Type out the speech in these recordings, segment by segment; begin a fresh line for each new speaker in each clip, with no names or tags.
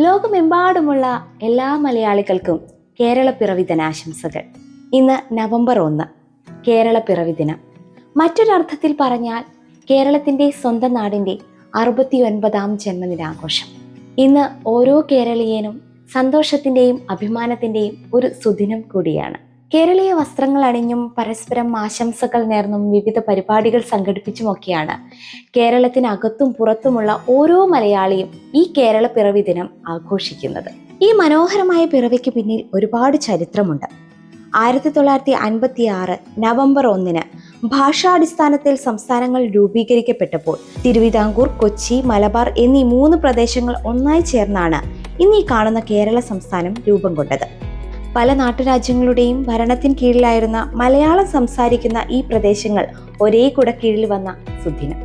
ലോകമെമ്പാടുമുള്ള എല്ലാ മലയാളികൾക്കും കേരള പിറവി ദിനാശംസകൾ. ഇന്ന് നവംബർ ഒന്ന്. കേരള പിറവി ദിനം മറ്റൊരർത്ഥത്തിൽ പറഞ്ഞാൽ കേരളത്തിന്റെ സ്വന്തം നാടിന്റെ അറുപത്തി ഒൻപതാം ജന്മദിനാഘോഷം. ഇന്ന് ഓരോ കേരളീയനും സന്തോഷത്തിന്റെയും അഭിമാനത്തിന്റെയും ഒരു സുദിനം കൂടിയാണ്. കേരളീയ വസ്ത്രങ്ങൾ അണിഞ്ഞും പരസ്പരം ആശംസകൾ നേർന്നും വിവിധ പരിപാടികൾ സംഘടിപ്പിച്ചുമൊക്കെയാണ്. കേരളത്തിനകത്തും പുറത്തുമുള്ള ഓരോ മലയാളിയും ഈ കേരള പിറവി ദിനം ആഘോഷിക്കുന്നത്. ഈ മനോഹരമായ പിറവിക്ക് പിന്നിൽ ഒരുപാട് ചരിത്രമുണ്ട്. ആയിരത്തി തൊള്ളായിരത്തി അൻപത്തി ആറ് നവംബർ ഒന്നിന് ഭാഷാടിസ്ഥാനത്തിൽ സംസ്ഥാനങ്ങൾ രൂപീകരിക്കപ്പെട്ടപ്പോൾ തിരുവിതാംകൂർ കൊച്ചി മലബാർ എന്നീ മൂന്ന് പ്രദേശങ്ങൾ ഒന്നായി ചേർന്നാണ് ഇന്ന് കാണുന്ന കേരള സംസ്ഥാനം രൂപം കൊണ്ടത്. പല നാട്ടുരാജ്യങ്ങളുടെയും ഭരണത്തിന് കീഴിലായിരുന്ന മലയാളം സംസാരിക്കുന്ന ഈ പ്രദേശങ്ങൾ ഒരേ കുടക്കീഴിൽ വന്ന സുദിനം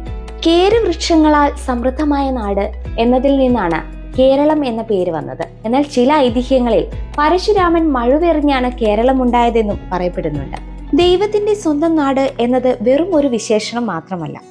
കേരവൃക്ഷങ്ങളാൽ സമൃദ്ധമായ നാട് എന്നതിൽ നിന്നാണ് കേരളം എന്ന പേര് വന്നത്. എന്നാൽ ചില ഐതിഹ്യങ്ങളിൽ പരശുരാമൻ മഴുവെറിഞ്ഞാണ് കേരളം ഉണ്ടായതെന്നും പറയപ്പെടുന്നുണ്ട്. ദൈവത്തിന്റെ സ്വന്തം നാട് എന്നത് വെറും ഒരു വിശേഷണം മാത്രമല്ല.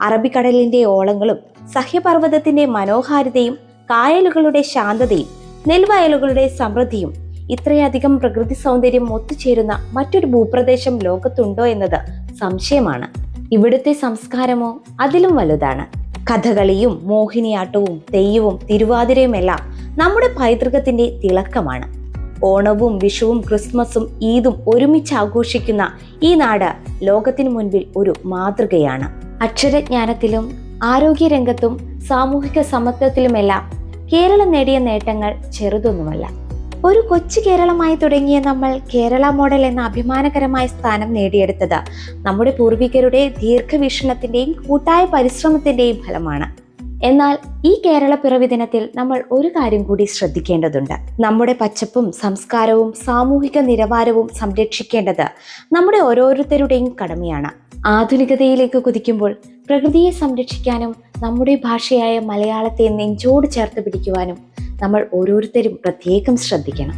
അറബിക്കടലിന്റെ ഓളങ്ങളും സഹ്യപർവതത്തിന്റെ മനോഹാരിതയും കായലുകളുടെ ശാന്തതയും നെൽവയലുകളുടെ സമൃദ്ധിയും ഇത്രയധികം പ്രകൃതി സൗന്ദര്യം ഒത്തുചേരുന്ന മറ്റൊരു ഭൂപ്രദേശം ലോകത്തുണ്ടോ എന്നത് സംശയമാണ്. ഇവിടുത്തെ സംസ്കാരമോ അതിലും വലുതാണ്. കഥകളിയും മോഹിനിയാട്ടവും തെയ്യവും തിരുവാതിരയും എല്ലാം നമ്മുടെ പൈതൃകത്തിന്റെ തിളക്കമാണ്. ഓണവും വിഷുവും ക്രിസ്മസും ഈദും ഒരുമിച്ച് ആഘോഷിക്കുന്ന ഈ നാട് ലോകത്തിന് മുൻപിൽ ഒരു മാതൃകയാണ്. അക്ഷരജ്ഞാനത്തിലും ആരോഗ്യരംഗത്തും സാമൂഹിക സമത്വത്തിലുമെല്ലാം കേരളം നേടിയ നേട്ടങ്ങൾ ചെറുതൊന്നുമല്ല. ഒരു കൊച്ചു കേരളമായി തുടങ്ങിയ നമ്മൾ കേരള മോഡൽ എന്ന അഭിമാനകരമായ സ്ഥാനം നേടിയെടുത്തത് നമ്മുടെ പൂർവികരുടെ ദീർഘവീക്ഷണത്തിന്റെയും കൂട്ടായ പരിശ്രമത്തിന്റെയും ഫലമാണ്. എന്നാൽ ഈ കേരള പിറവി ദിനത്തിൽ നമ്മൾ ഒരു കാര്യം കൂടി ശ്രദ്ധിക്കേണ്ടതുണ്ട്. നമ്മുടെ പച്ചപ്പും സംസ്കാരവും സാമൂഹിക നിലവാരവും സംരക്ഷിക്കേണ്ടത് നമ്മുടെ ഓരോരുത്തരുടെയും കടമയാണ്. ആധുനികതയിലേക്ക് കുതിക്കുമ്പോൾ പ്രകൃതിയെ സംരക്ഷിക്കാനും നമ്മുടെ ഭാഷയായ മലയാളത്തെ നെഞ്ചോട് ചേർത്ത് പിടിക്കുവാനും നമ്മൾ ഓരോരുത്തരും പ്രത്യേകം ശ്രദ്ധിക്കണം.